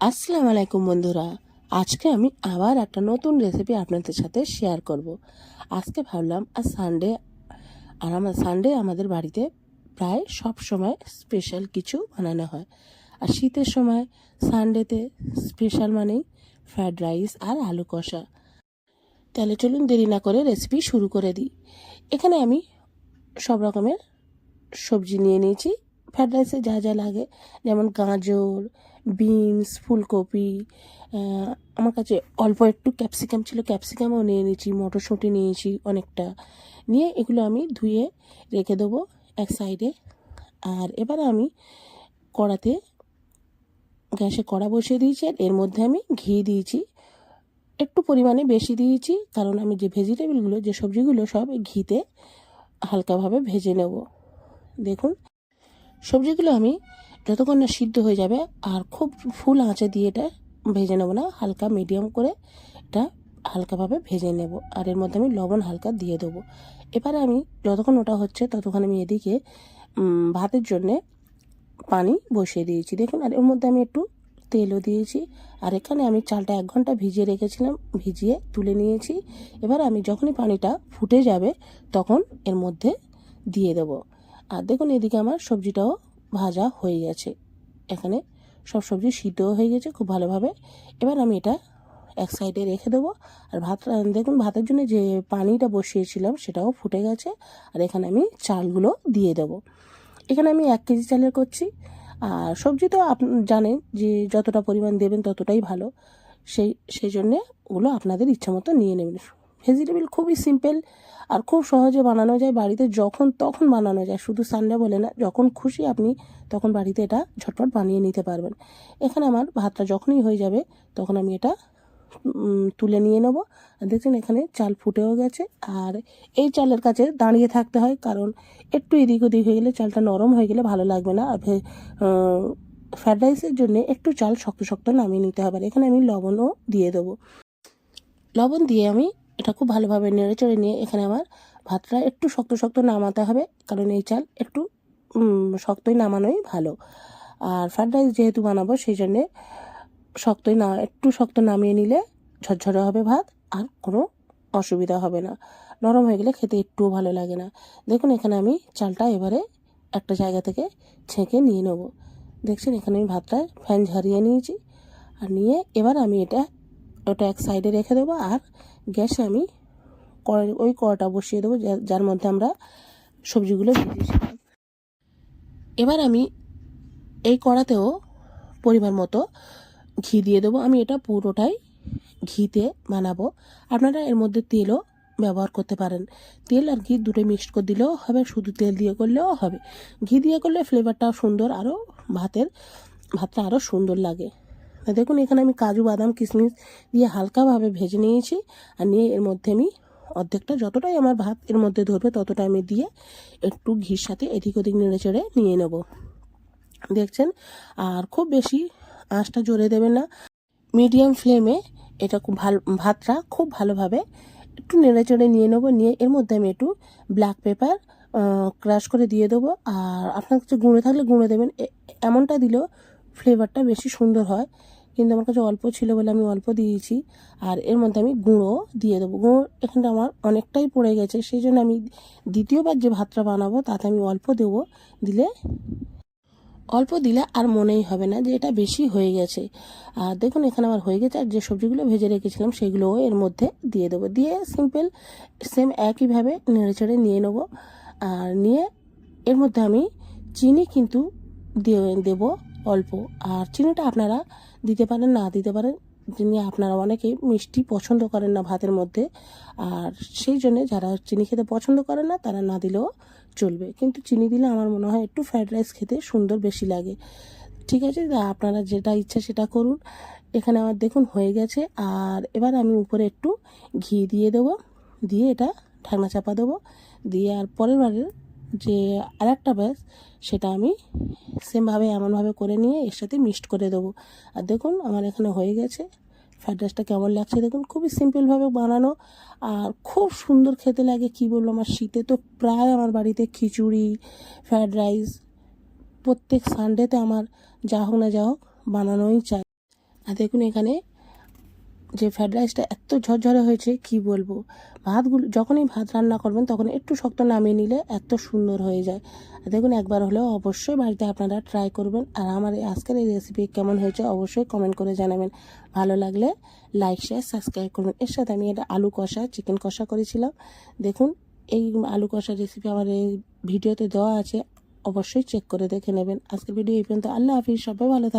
আসসালামু আলাইকুম বন্ধুরা। আজকে আমি আবার একটা নতুন রেসিপি আপনাদের সাথে শেয়ার করব। আজকে ভাবলাম আর সানডে আর আমার সানডে আমাদের বাড়িতে প্রায় সব সময় স্পেশাল কিছু বানানো হয়। আর শীতের সময় সানডেতে স্পেশাল মানেই ফ্রায়েড রাইস আর আলু কষা। তাহলে চলুন দেরি না করে রেসিপি শুরু করে দিই। এখানে আমি সব রকমের সবজি নিয়ে নিয়েছি। ফ্রায়েড রাইসে যা যা লাগে, যেমন গাজর, বিনস, ফুলকপি আমার কাছে অল্প একটু ক্যাপসিকাম ছিল, ক্যাপসিকামও নিয়ে নিয়েছি মটরশুঁটি নিয়েছি অনেকটা। নিয়ে এগুলো আমি ধুয়ে রেখে দেবো এক সাইডে। আর এবার আমি কড়াতে গ্যাসে কড়া বসিয়ে দিয়েছি আর এর মধ্যে আমি ঘি দিয়েছি। একটু পরিমাণে বেশি দিয়েছি, কারণ আমি যে ভেজিটেবলগুলো যে সবজিগুলো সব ঘিতে হালকাভাবে ভেজে নেব। দেখুন। সবজিগুলো আমি যতক্ষণ না সিদ্ধ হয়ে যাবে আর খুব ফুল আঁচে দিয়ে এটা ভেজে নেব না, হালকা মিডিয়াম করে এটা হালকাভাবে ভেজে নেব। আর এর মধ্যে আমি লবণ হালকা দিয়ে দেবো। এবারে আমি যতক্ষণ ওটা হচ্ছে ততক্ষণ আমি এদিকে ভাতের জন্যে পানি বসিয়ে দিয়েছি। দেখুন, আর এর মধ্যে আমি একটু তেলও দিয়েছি। আর এখানে আমি চালটা এক ঘণ্টা ভিজিয়ে রেখেছিলাম, ভিজিয়ে তুলে নিয়েছি। এবার আমি যখনই পানিটা ফুটে যাবে তখন এর মধ্যে দিয়ে দেবো। আর দেখুন এদিকে আমার সবজিটাও ভাজা হয়ে গেছে। এখানে সব সবজি সিদ্ধ হয়ে গেছে খুব ভালোভাবে। এবার আমি এটা এক সাইডে রেখে দেবো। আর ভাত, দেখুন ভাতের জন্য যে পানিটা বসিয়েছিলাম সেটাও ফুটে গেছে। আর এখানে আমি চালগুলো দিয়ে দেবো। এখানে আমি এক কেজি চালের করছি। আর সবজি তো আপ জানেন যে যতটা পরিমাণ দেবেন ততটাই ভালো। সেই সেই জন্যে ওগুলো আপনাদের ইচ্ছা মতো নিয়ে নেবেন। ভেজিটেবল খুবই সিম্পল আর খুব সহজে বানানো যায় বাড়িতে যখন তখন বানানো যায়। শুধু সানডে বলে না, যখন খুশি আপনি তখন বাড়িতে এটা ঝটপট বানিয়ে নিতে পারবেন। এখানে আমার ভাতটা যখনই হয়ে যাবে তখন আমি এটা তুলে নিয়ে নেব। দেখছেন এখানে চাল ফুটেও গেছে। আর এই চালের কাছে দাঁড়িয়ে থাকতে হয়, কারণ একটু এদিক ওদিক হয়ে গেলে চালটা নরম হয়ে গেলে ভালো লাগবে না। আর ফ্রায়েড রাইসের জন্য একটু চাল শক্ত শক্ত নামিয়ে নিতে হবে। আর এখানে আমি লবণও দিয়ে দেবো। লবণ দিয়ে আমি এটা খুব ভালোভাবে নেড়ে চড়ে নিয়ে এখানে আমার ভাতটা একটু শক্ত শক্ত নামাতে হবে, কারণ এই চাল একটু শক্তই নামানোই ভালো। আর ফ্রায়েড রাইস যেহেতু বানাবো, সেই জন্যে শক্তই না, একটু শক্ত নামিয়ে নিলে ঝরঝরে হবে ভাত, আর কোনো অসুবিধা হবে না। নরম হয়ে গেলে খেতে একটুও ভালো লাগে না। দেখুন, এখানে আমি চালটা এবারে একটা জায়গা থেকে ছেঁকে নিয়ে নেব। দেখছেন, এখানে আমি ভাতটা ফ্যান ঝরিয়ে নিয়েছি। আর নিয়ে এবার আমি এটা ওটা এক সাইডে রেখে দেবো আর গ্যাসে আমি কড়াই, ওই কড়াটা বসিয়ে দেবো যার মধ্যে আমরা সবজিগুলো ভেজেছিলাম এবার আমি এই কড়াতেও পরিমাণ মতো ঘি দিয়ে দেবো। আমি এটা পুরোটাই ঘিতে বানাবো। আপনারা এর মধ্যে তেলও ব্যবহার করতে পারেন। তেল আর ঘি দুটো মিক্সড করে দিলেও হবে, শুধু তেল দিয়ে করলেও হবে। ঘি দিয়ে করলে ফ্লেভারটাও সুন্দর, আরও ভাতের, ভাতটা আরও সুন্দর লাগে। তা দেখুন, এখানে আমি কাজু, বাদাম, কিশমিশ দিয়ে হালকাভাবে ভেজে নিয়েছি। আর নিয়ে এর মধ্যে আমি অর্ধেকটা, যতটাই আমার ভাত এর মধ্যে ধরবে ততটা আমি দিয়ে একটু ঘির সাথে এদিক ওদিক নেড়ে চেড়ে নিয়ে নেব। দেখছেন? আর খুব বেশি আঁচটা জোরে দেবেন না। মিডিয়াম ফ্লেমে এটা খুব ভালো, ভাতটা খুব ভালোভাবে একটু নেড়ে নিয়ে নেব। নিয়ে এর মধ্যে আমি একটু ব্ল্যাক পেপার ক্রাশ করে দিয়ে দেবো। আর আপনার কাছে গুঁড়ো থাকলে গুঁড়ো দেবেন। এমনটা দিলেও ফ্লেভারটা বেশি সুন্দর হয়। কিন্তু আমার কাছে অল্প ছিল বলে আমি অল্প দিয়েছি। আর এর মধ্যে আমি গুঁড়ো দিয়ে দেবো। গুঁড়ো এখানটা আমার অনেকটাই পড়ে গেছে, সেই জন্য আমি দ্বিতীয়বার যে ভাতটা বানাবো তাতে আমি অল্প দেবো দিলে। অল্প দিলে আর মনেই হবে না যে এটা বেশি হয়ে গেছে। আর দেখুন, এখানে আমার হয়ে গেছে। আর যে সবজিগুলো ভেজে রেখেছিলাম সেগুলোও এর মধ্যে দিয়ে দেবো। দিয়ে সিম্পল সেম একইভাবে নেড়ে চেড়ে নিয়ে নেব। আর নিয়ে এর মধ্যে আমি চিনি কিন্তু দিয়ে দেবো অল্প। আর চিনিটা আপনারা দিতে পারেন, না দিতে পারেন যিনি আপনারা অনেকেই মিষ্টি পছন্দ করেন না ভাতের মধ্যে। আর সেই জন্যে যারা চিনি খেতে পছন্দ করেন না, তারা না দিলেও চলবে। কিন্তু চিনি দিলে আমার মনে হয় একটু ফ্রায়েড রাইস খেতে সুন্দর বেশি লাগে। ঠিক আছে আপনারা যেটা ইচ্ছা সেটা করুন। এখানে আমার দেখুন হয়ে গেছে। আর এবার আমি উপরে একটু ঘি দিয়ে দেবো। দিয়ে এটা ঢাকনা চাপা দেবো। দিয়ে আর পরের বারের যে আর একটা ব্যাস, সেটা আমি সেমভাবে এমনভাবে করে নিয়ে এর সাথে মিক্সড করে দেবো। আর দেখুন, আমার এখানে হয়ে গেছে। ফ্রায়েড রাইসটা কেমন লাগছে দেখুন, খুবই সিম্পলভাবে বানানো। আর খুব সুন্দর খেতে লাগে, কি বলব, আমার শীতে তো প্রায় আমার বাড়িতে খিচুড়ি ফ্রায়েড রাইস, প্রত্যেক সানডেতে আমার যা হোক না যা হোক বানানোই চাই। আর দেখুন এখানে যে ফ্রাইড রাইসটা এত ঝরঝরে হয়েছে, কি বলব? ভাতগুলো, যখনই ভাত রান্না করবেন, তখন একটু শক্ত নামিয়ে নিলে এত সুন্দর হয়ে যায়। দেখুন, একবার হলেও অবশ্যই বাড়িতে আপনারা ট্রাই করবেন। আর আমার এই আজকের এই রেসিপি কেমন হয়েছে, অবশ্যই কমেন্ট করে জানাবেন। ভালো লাগলে লাইক শেয়ার সাবস্ক্রাইব করবেন। এর সাথে আমি এটা আলু কষা চিকেন কষা করেছিলাম। দেখুন, এই আলু কষা রেসিপি আমার এই ভিডিওতে দেওয়া আছে, অবশ্যই চেক করে দেখে নেবেন। আজকের ভিডিও এই পর্যন্ত। আল্লাহ হাফিজ, সবাই ভালো থাকবেন